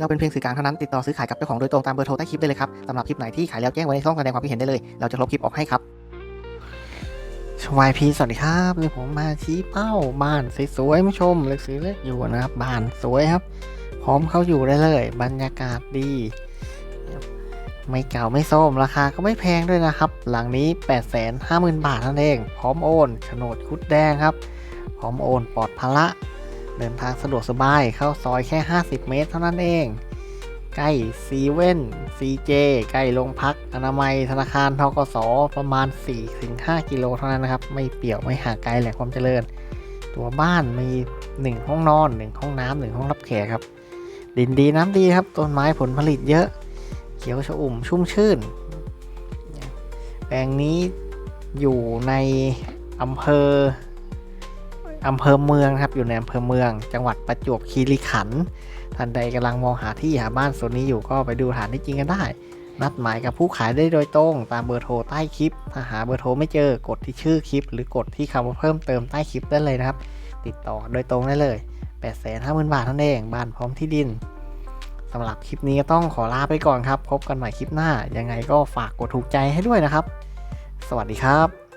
เราเป็นเพียงสื่อกลางเท่านั้นติดต่อซื้อขายกับเจ้าของโดยตรงตามเบอร์โทรใต้คลิปได้เลยครับสำหรับคลิปไหนที่ขายแล้วแจ้งไว้ในช่องแสดงความคิดเห็นได้เลย เราจะลบคลิปออกให้ครับชวายพีสวัสดีครับนี่ผมมาชี้เป้าบ้านสวยๆผู้ชมเล็กสีเล็กอยู่นะครับบ้านสวยครับ พร้อมเข้าอยู่ได้เลย บรรยากาศดี ไม่เก่าไม่ส้มราคาก็ไม่แพงด้วยนะครับ หลังนี้ 8 5 0 0 0 0 บาทนั่นเอง พร้อมโอนโฉนดคุดแดงครับ พร้อมโอนปลอดภาระ เดินทางสะดวกสบายเข้าซอยแค่ 50 เมตรเท่านั้นเอง ใกล้ซีเว่นซีเจใกล้โรงพักอนามัยธนาคารทกสประมาณ 4-5 กิโลเท่านั้นนะครับ ไม่เปี่ยวไม่ห่างไกลแหล่งความเจริญ ตัวบ้านมี 1 ห้องนอน 1 ห้องน้ำหนึ่งห้องรับแขกครับ ดินดีน้ำดีครับต้นไม้ผลผลิตเยอะ เขียวชอุ่มชุ่มชื่น แปลงนี้อยู่ในอำเภอ อำเภอเมืองครับอยู่ในอำเภอเมือง จังหวัดประจวบคีรีขันธ์ท่านใดกำลังมองหาที่หาบ้านโซนนี้อยู่ก็ไปดูฐานที่จริงกันได้ นัดหมายกับผู้ขายได้โดยตรง ตามเบอร์โทรใต้คลิป ถ้าหาเบอร์โทรไม่เจอกดที่ชื่อคลิป หรือกดที่คำว่าเพิ่มเติมใต้คลิปได้เลยนะครับ ติดต่อโดยตรงได้เลย8 5 0 0 0 0บาทเท่านั้นเองบ้านพร้อมที่ดินสำหรับคลิปนี้ก็ต้องขอลาไปก่อนครับ พบกันใหม่คลิปหน้า ยังไงก็ฝากกดถูกใจให้ด้วยนะครับ สวัสดีครับ